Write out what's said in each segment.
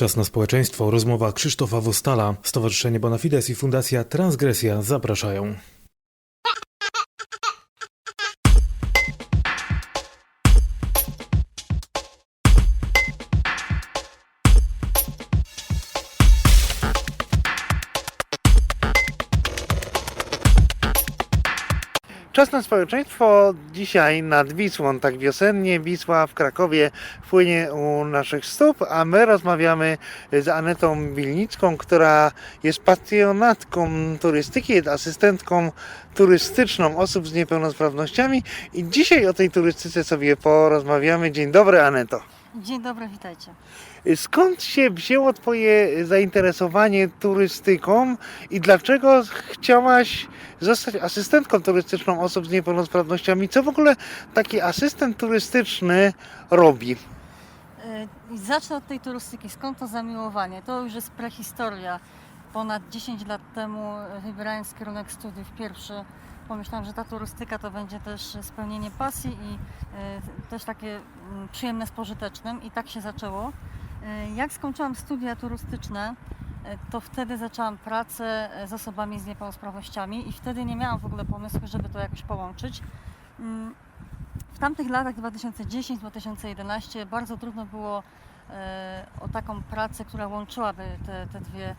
Czas na społeczeństwo. Rozmowa Krzysztofa Wostala. Stowarzyszenie Bonafides i Fundacja Transgresja zapraszają. Czas na społeczeństwo dzisiaj nad Wisłą, tak wiosennie. Wisła w Krakowie płynie u naszych stóp, a my rozmawiamy z Anetą Wilnicką, która jest pasjonatką turystyki, jest asystentką turystyczną osób z niepełnosprawnościami i dzisiaj o tej turystyce sobie porozmawiamy. Dzień dobry Aneto. Dzień dobry, witajcie. Skąd się wzięło Twoje zainteresowanie turystyką i dlaczego chciałaś zostać asystentką turystyczną osób z niepełnosprawnościami? Co w ogóle taki asystent turystyczny robi? I Zacznę od tej turystyki. Skąd to zamiłowanie? To już jest prehistoria. Ponad 10 lat temu, wybierając kierunek studiów pierwszy, pomyślałam, że ta turystyka to będzie też spełnienie pasji i też takie mm, przyjemne z pożytecznym. I tak się zaczęło. E, Jak skończyłam studia turystyczne, e, to wtedy zaczęłam pracę e, z osobami z niepełnosprawnościami i wtedy nie miałam w ogóle pomysłu, żeby to jakoś połączyć. Mm, W tamtych latach 2010-2011 bardzo trudno było o taką pracę, która łączyłaby te, te dwie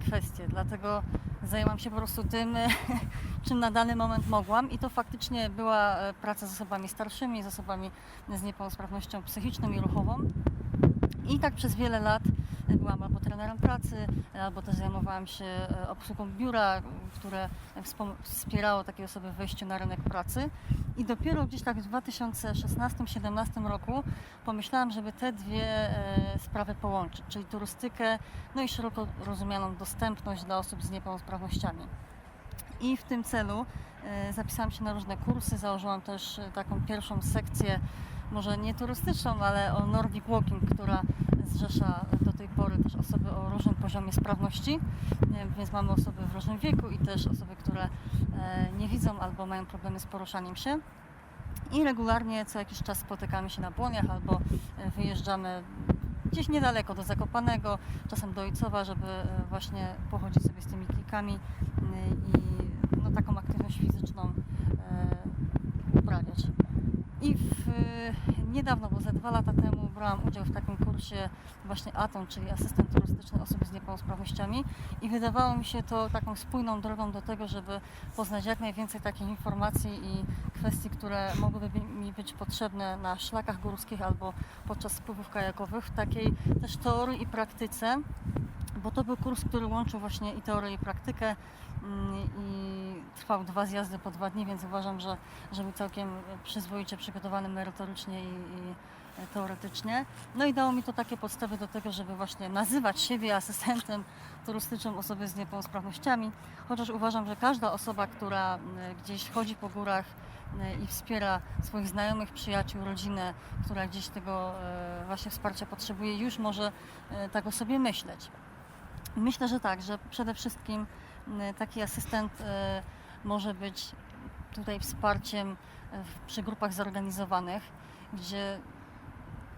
kwestie. Dlatego zajęłam się po prostu tym, czym na dany moment mogłam i to faktycznie była praca z osobami starszymi, z osobami z niepełnosprawnością psychiczną i ruchową. I tak przez wiele lat byłam albo trenerem pracy, albo też zajmowałam się e, obsługą biura, które wspierało takie osoby w wejściu na rynek pracy. I dopiero gdzieś tak w 2016-2017 roku pomyślałam, żeby te dwie e, sprawy połączyć, czyli turystykę, no i szeroko rozumianą dostępność dla osób z niepełnosprawnościami. I w tym celu e, zapisałam się na różne kursy, założyłam też taką pierwszą sekcję, może nie turystyczną, ale o Nordic Walking, która zrzesza do tej pory też osoby o różnym poziomie sprawności, więc mamy osoby w różnym wieku i też osoby, które e, nie widzą albo mają problemy z poruszaniem się. I regularnie co jakiś czas spotykamy się na błoniach albo e, wyjeżdżamy gdzieś niedaleko do Zakopanego, czasem do Ojcowa, żeby e, właśnie pochodzić sobie z tymi kijkami e, i no, taką aktywność fizyczną e, uprawiać. I w, niedawno, bo ze dwa lata temu brałam udział w takim kursie właśnie ATON, czyli asystent turystyczny osób z niepełnosprawnościami i wydawało mi się to taką spójną drogą do tego, żeby poznać jak najwięcej takich informacji i kwestii, które mogłyby mi być potrzebne na szlakach górskich albo podczas spływów kajakowych, w takiej też teorii i praktyce, bo to był kurs, który łączył właśnie i teorię i praktykę mm, i trwał dwa zjazdy po dwa dni, więc uważam, że, że był całkiem przyzwoicie przygotowany merytorycznie i, i teoretycznie. No i dało mi to takie podstawy do tego, żeby właśnie nazywać siebie asystentem turystycznym osoby z niepełnosprawnościami, chociaż uważam, że każda osoba, która m, gdzieś chodzi po górach m, i wspiera swoich znajomych, przyjaciół, rodzinę, która gdzieś tego e, właśnie wsparcia potrzebuje, już może e, tak o sobie myśleć. Myślę, że tak, że przede wszystkim taki asystent e, może być tutaj wsparciem e, przy grupach zorganizowanych, gdzie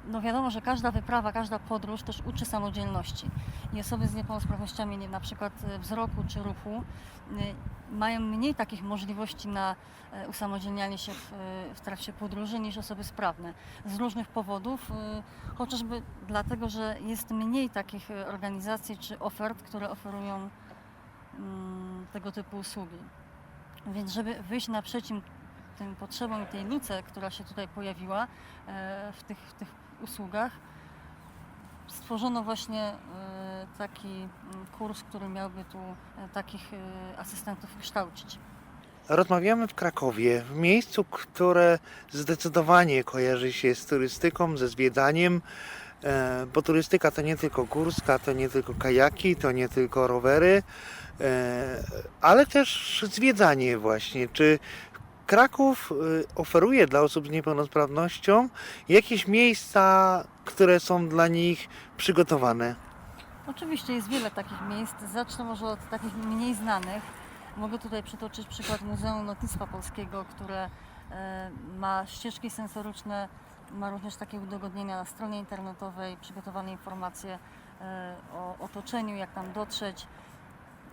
no wiadomo, że każda wyprawa, każda podróż też uczy samodzielności. I osoby z niepełnosprawnościami, nie, na przykład e, wzroku czy ruchu, y, mają mniej takich możliwości na e, usamodzielnianie się w, e, w trakcie podróży niż osoby sprawne. Z różnych powodów, chociażby dlatego, że jest mniej takich e, organizacji czy ofert, które oferują mm, tego typu usługi. Więc żeby wyjść naprzeciw tym potrzebom i tej luce, która się tutaj pojawiła e, w tych, w tych usługach, stworzono właśnie e, taki mm, kurs, który miałby tu e, takich asystentów kształcić. Rozmawiamy w Krakowie, w miejscu, które zdecydowanie kojarzy się z turystyką, ze zwiedzaniem, bo turystyka to nie tylko górska, to nie tylko kajaki, to nie tylko rowery, e, ale też zwiedzanie właśnie. Czy Kraków e, oferuje dla osób z niepełnosprawnością jakieś miejsca, które są dla nich przygotowane? Oczywiście jest wiele takich miejsc. Zacznę może od takich mniej znanych. Mogę tutaj przytoczyć przykład Muzeum Lotnictwa Polskiego, które e, ma ścieżki sensoryczne, ma również takie udogodnienia na stronie internetowej, przygotowane informacje e, o otoczeniu, jak tam dotrzeć,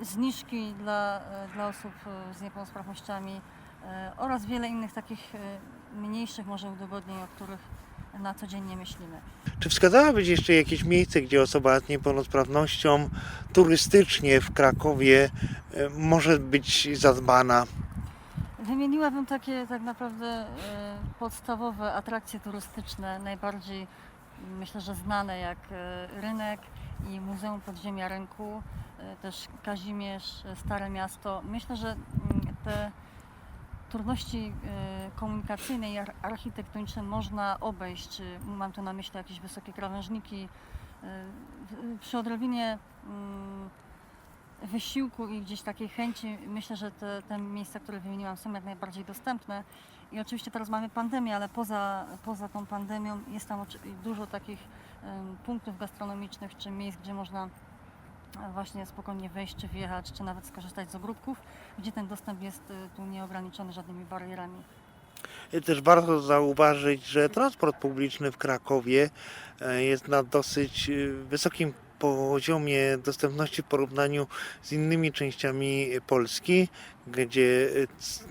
zniżki dla, e, dla osób e, z niepełnosprawnościami oraz wiele innych takich mniejszych może udogodnień, o których na co dzień nie myślimy. Czy wskazałabyś jeszcze jakieś miejsce, gdzie osoba z niepełnosprawnością turystycznie w Krakowie może być zadbana? Wymieniłabym takie tak naprawdę e, podstawowe atrakcje turystyczne, najbardziej myślę, że znane jak e, rynek i Muzeum Podziemia Rynku, e, też Kazimierz, Stare Miasto. Myślę, że mm, te trudności komunikacyjne i ar- architektoniczne można obejść. Mam tu na myśli jakieś wysokie krawężniki. Przy odrobinie mm, wysiłku i gdzieś takiej chęci, myślę, że te, te miejsca, które wymieniłam, są jak najbardziej dostępne. I oczywiście teraz mamy pandemię, ale poza, poza tą pandemią jest tam dużo takich punktów gastronomicznych czy miejsc, gdzie można e, właśnie spokojnie wejść, czy wjechać, czy nawet skorzystać z ogródków, gdzie ten dostęp jest e, tu nieograniczony żadnymi barierami. Też warto zauważyć, że transport publiczny w Krakowie e, jest na dosyć wysokim poziomie dostępności w porównaniu z innymi częściami Polski, gdzie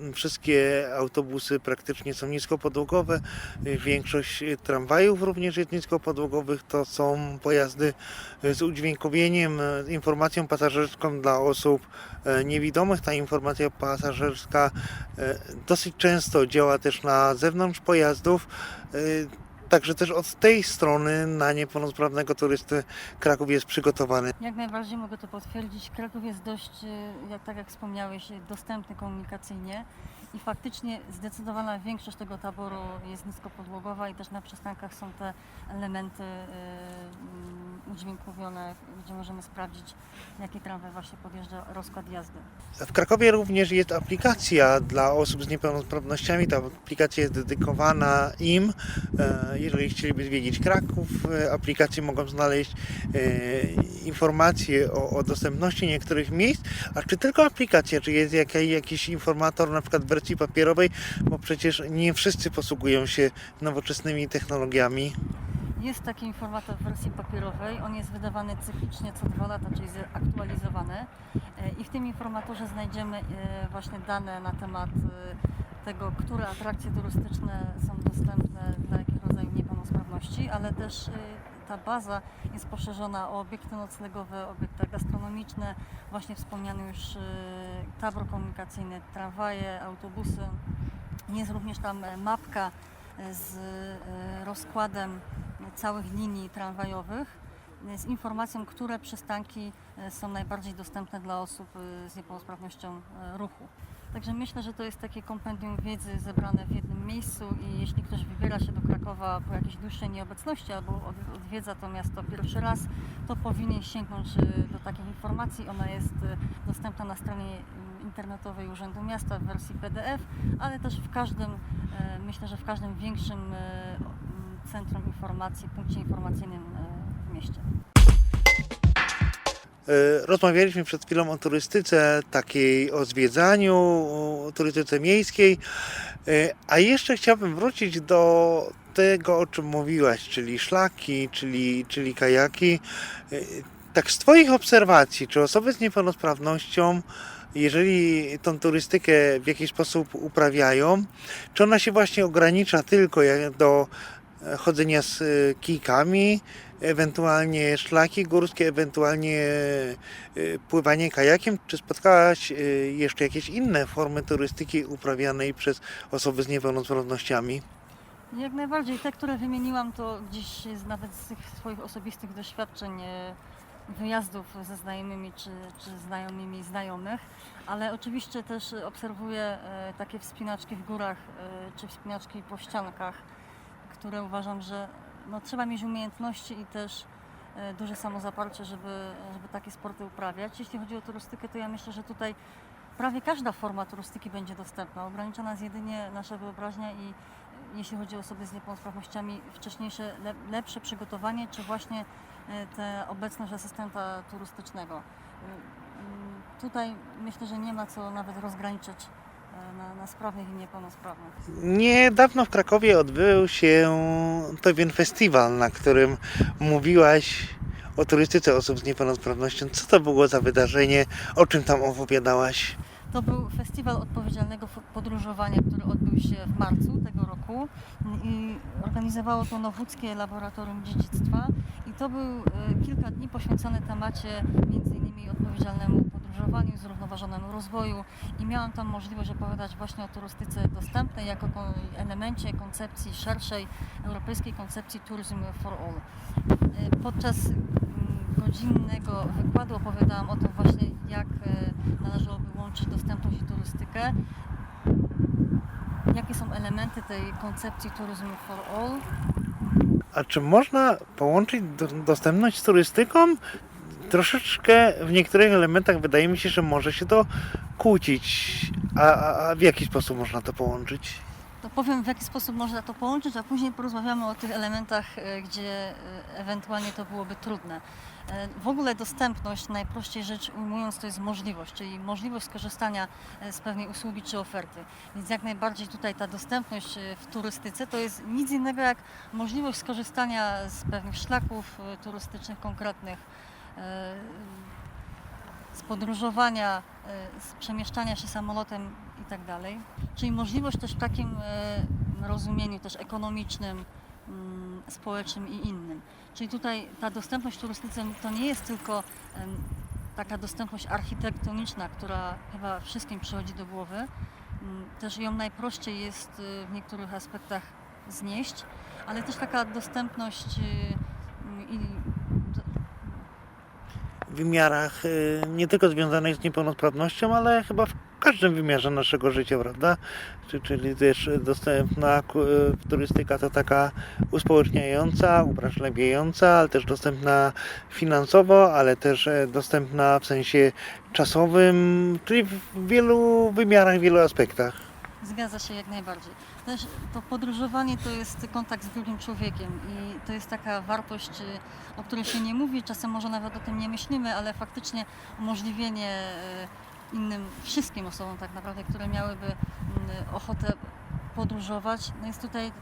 e, wszystkie autobusy praktycznie są niskopodłogowe. E, Większość e, tramwajów również jest niskopodłogowych. To są pojazdy e, z udźwiękowieniem, e, z informacją pasażerską dla osób e, niewidomych. Ta informacja pasażerska e, dosyć często działa też na zewnątrz pojazdów. Także też od tej strony na niepełnosprawnego turysty Kraków jest przygotowany. Jak najbardziej mogę to potwierdzić. Kraków jest dość, e, jak, tak jak wspomniałeś, dostępny komunikacyjnie i faktycznie zdecydowana większość tego taboru jest niskopodłogowa i też na przystankach są te elementy e, mm, udźwiękowione, gdzie możemy sprawdzić, jaki tramwaj właśnie podjeżdża, rozkład jazdy. W Krakowie również jest aplikacja dla osób z niepełnosprawnościami. Ta aplikacja jest dedykowana im. E, Jeżeli chcieliby zwiedzić Kraków, e, aplikacje mogą znaleźć e, informacje o, o dostępności niektórych miejsc. A czy tylko aplikacja, czy jest jakiś informator na przykład w wersji papierowej, bo przecież nie wszyscy posługują się nowoczesnymi technologiami. Jest taki informator w wersji papierowej. On jest wydawany cyklicznie co dwa lata, czyli aktualizowany. E, I w tym informatorze znajdziemy e, właśnie dane na temat e, tego, które atrakcje turystyczne są dostępne dla jakich rodzaju niepełnosprawności, ale też ta baza jest poszerzona o obiekty noclegowe, obiekty gastronomiczne, właśnie wspomniany już e, tabor komunikacyjny, tramwaje, autobusy. Jest również tam e, mapka e, z e, rozkładem całych linii tramwajowych z informacją, które przystanki są najbardziej dostępne dla osób z niepełnosprawnością ruchu. Także myślę, że to jest takie kompendium wiedzy zebrane w jednym miejscu i jeśli ktoś wybiera się do Krakowa po jakiejś dłuższej nieobecności albo od- odwiedza to miasto pierwszy raz, to powinien sięgnąć e, do takich informacji. Ona jest e, dostępna na stronie mm, internetowej Urzędu Miasta w wersji PDF, ale też w każdym, myślę, że w każdym większym centrum informacji, punkcie informacyjnym w mieście. E, Rozmawialiśmy przed chwilą o turystyce, takiej o zwiedzaniu, o turystyce miejskiej, E, a jeszcze chciałbym wrócić do tego, o czym mówiłaś, czyli szlaki, czyli, czyli kajaki. E, Tak z Twoich obserwacji, czy osoby z niepełnosprawnością, jeżeli tą turystykę w jakiś sposób uprawiają, czy ona się właśnie ogranicza tylko do chodzenia z e, kijkami, ewentualnie szlaki górskie, ewentualnie e, pływanie kajakiem, czy spotkałaś e, jeszcze jakieś inne formy turystyki uprawianej przez osoby z niepełnosprawnościami? Jak najbardziej. Te, które wymieniłam, to gdzieś nawet z tych swoich osobistych doświadczeń wyjazdów ze znajomymi czy, czy znajomymi znajomych, ale oczywiście też obserwuję takie wspinaczki w górach czy wspinaczki po ściankach, które uważam, że no, trzeba mieć umiejętności i też e, duże samozaparcie, żeby, żeby takie sporty uprawiać. Jeśli chodzi o turystykę, to ja myślę, że tutaj prawie każda forma turystyki będzie dostępna. Ograniczona jest jedynie nasza wyobraźnia i e, jeśli chodzi o osoby z niepełnosprawnościami, wcześniejsze, le, lepsze przygotowanie, czy właśnie e, tę obecność asystenta turystycznego. Tutaj myślę, że nie ma co nawet rozgraniczyć na, na sprawnych i niepełnosprawnych. Niedawno w Krakowie odbył się pewien festiwal, na którym mówiłaś o turystyce osób z niepełnosprawnością. Co to było za wydarzenie? O czym tam opowiadałaś? To był festiwal odpowiedzialnego podróżowania, który odbył się w marcu tego roku i organizowało to Nowódzkie Laboratorium Dziedzictwa i to był e, kilka dni poświęcone temacie odpowiedzialnemu podróżowaniu, zrównoważonemu rozwoju i miałam tam możliwość opowiadać właśnie o turystyce dostępnej jako elemencie koncepcji szerszej europejskiej koncepcji Tourism for All. E, Podczas mm, godzinnego wykładu opowiadałam o tym właśnie, jak e, należałoby łączyć dostępność i turystykę. Jakie są elementy tej koncepcji Tourism for All? A czy można połączyć do, dostępność z turystyką? Troszeczkę w niektórych elementach wydaje mi się, że może się to kłócić. A, a, w jaki sposób można to połączyć? To powiem, w jaki sposób można to połączyć, a później porozmawiamy o tych elementach, e, gdzie e, ewentualnie to byłoby trudne. E, W ogóle dostępność, najprościej rzecz ujmując, to jest możliwość, czyli możliwość skorzystania z pewnej usługi czy oferty. Więc jak najbardziej tutaj ta dostępność w turystyce to jest nic innego jak możliwość skorzystania z pewnych szlaków turystycznych konkretnych, z podróżowania, e, z przemieszczania się samolotem i tak. Czyli możliwość też w takim e, rozumieniu też ekonomicznym, mm, społecznym i innym. Czyli tutaj ta dostępność turystyce to nie jest tylko taka dostępność architektoniczna, która chyba wszystkim przychodzi do głowy. Mm, Też ją najprościej jest e, w niektórych aspektach znieść, ale też taka dostępność e, mm, i W wymiarach y, nie tylko związanych z niepełnosprawnością, ale chyba w każdym wymiarze naszego życia, prawda? Czy- Czyli też dostępna y, turystyka to taka uspołeczniająca, uwrażliwiająca, ale też dostępna finansowo, ale też e, dostępna w sensie czasowym, czyli w wielu wymiarach, w wielu aspektach. Zgadza się jak najbardziej. Też to podróżowanie to jest kontakt z drugim człowiekiem i to jest taka wartość, y, o której się nie mówi, czasem może nawet o tym nie myślimy, ale faktycznie umożliwienie y, innym, wszystkim osobom tak naprawdę, które miałyby mm, ochotę podróżować, no jest tutaj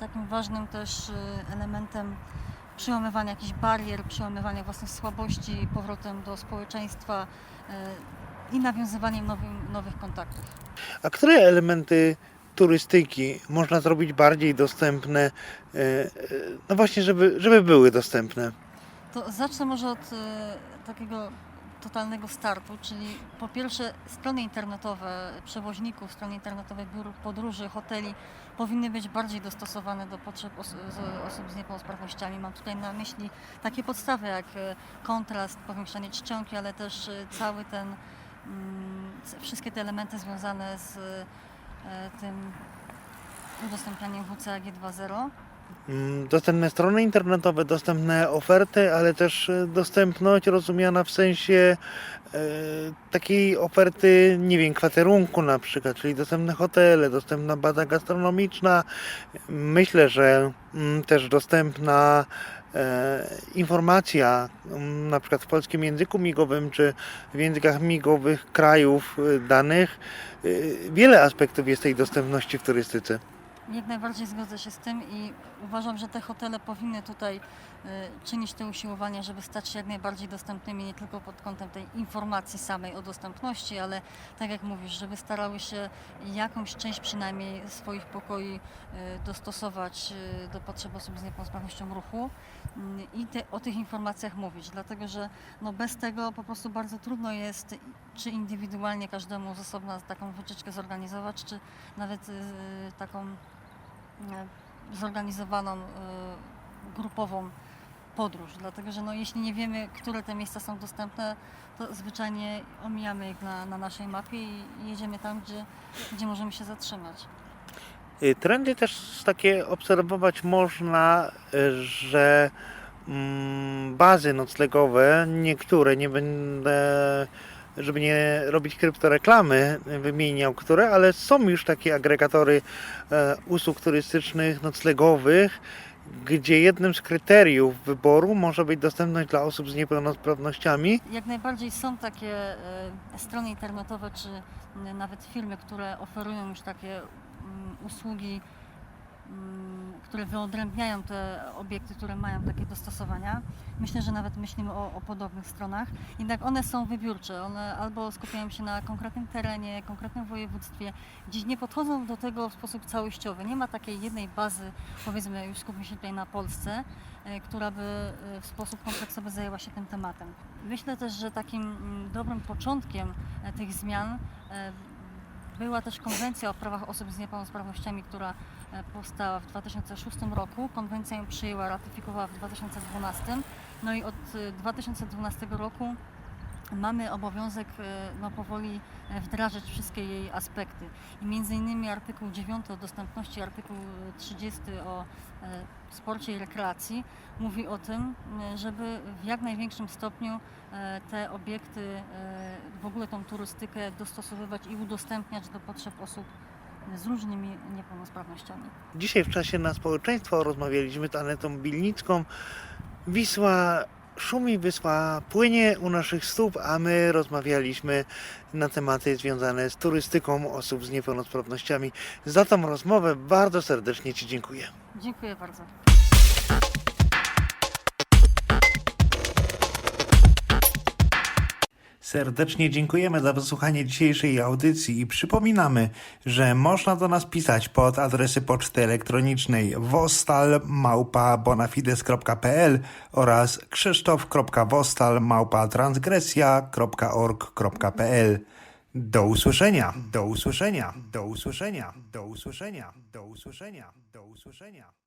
takim ważnym też y, elementem przełamywania jakichś barier, przełamywania własnych słabości, powrotem do społeczeństwa y, i nawiązywaniem nowym, nowych kontaktów. A które elementy turystyki można zrobić bardziej dostępne, e, e, no właśnie, żeby, żeby były dostępne? To zacznę może od e, takiego totalnego startu, czyli po pierwsze strony internetowe przewoźników, strony internetowe biur podróży, hoteli powinny być bardziej dostosowane do potrzeb os- osób z niepełnosprawnościami. Mam tutaj na myśli takie podstawy jak kontrast, powiększanie czcionki, ale też cały ten, wszystkie te elementy związane z e, tym udostępnianiem WCAG 2.0. Mm, Dostępne strony internetowe, dostępne oferty, ale też e, dostępność rozumiana w sensie e, takiej oferty, nie wiem, kwaterunku na przykład, czyli dostępne hotele, dostępna baza gastronomiczna. Myślę, że mm, też dostępna informacja, mm, na przykład w polskim języku migowym, czy w językach migowych krajów e, danych. E, Wiele aspektów jest tej dostępności w turystyce. Jak najbardziej zgodzę się z tym i uważam, że te hotele powinny tutaj czynić te usiłowania, żeby stać się jak najbardziej dostępnymi nie tylko pod kątem tej informacji samej o dostępności, ale tak jak mówisz, żeby starały się jakąś część przynajmniej swoich pokoi y, dostosować y, do potrzeb osób z niepełnosprawnością ruchu i te, o tych informacjach mówić, dlatego że no bez tego po prostu bardzo trudno jest czy indywidualnie każdemu z osobna taką wycieczkę zorganizować, czy nawet y, taką zorganizowaną grupową podróż, dlatego że no, jeśli nie wiemy, które te miejsca są dostępne, to zwyczajnie omijamy ich na, na naszej mapie i jedziemy tam, gdzie, gdzie możemy się zatrzymać. Y, Trendy też takie obserwować można, y, że mm, bazy noclegowe, niektóre, nie będę, żeby nie robić kryptoreklamy, wymieniał które, ale są już takie agregatory e, usług turystycznych, noclegowych, gdzie jednym z kryteriów wyboru może być dostępność dla osób z niepełnosprawnościami. Jak najbardziej są takie e, strony internetowe czy m, nawet firmy, które oferują już takie mm, usługi które wyodrębniają te obiekty, które mają takie dostosowania. Myślę, że nawet myślimy o, o podobnych stronach. Jednak one są wybiórcze. One albo skupiają się na konkretnym terenie, konkretnym województwie, gdzieś nie podchodzą do tego w sposób całościowy. Nie ma takiej jednej bazy, powiedzmy, już skupmy się tutaj na Polsce, e, która by e, w sposób kompleksowy zajęła się tym tematem. Myślę też, że takim mm, dobrym początkiem e, tych zmian e, była też konwencja o prawach osób z niepełnosprawnościami, która e, powstała w 2006 roku. Konwencja ją przyjęła, ratyfikowała w 2012. No i od e, 2012 roku mamy obowiązek e, no, powoli e, wdrażać wszystkie jej aspekty. I między innymi artykuł 9 o dostępności, artykuł 30 o e, sporcie i rekreacji mówi o tym, żeby w jak największym stopniu te obiekty, w ogóle tą turystykę dostosowywać i udostępniać do potrzeb osób z różnymi niepełnosprawnościami. Dzisiaj w czasie na społeczeństwo rozmawialiśmy z Anetą Bilnicką. Wisła szumi, Wisła płynie u naszych stóp, a my rozmawialiśmy na tematy związane z turystyką osób z niepełnosprawnościami. Za tą rozmowę bardzo serdecznie Ci dziękuję. Dziękuję bardzo. Serdecznie dziękujemy za wysłuchanie dzisiejszej audycji i przypominamy, że można do nas pisać pod adresy poczty elektronicznej wostal.bonafides.pl oraz krzysztof.wostal.transgresja.org.pl Do usłyszenia, do usłyszenia, do usłyszenia, do usłyszenia, do usłyszenia, do usłyszenia.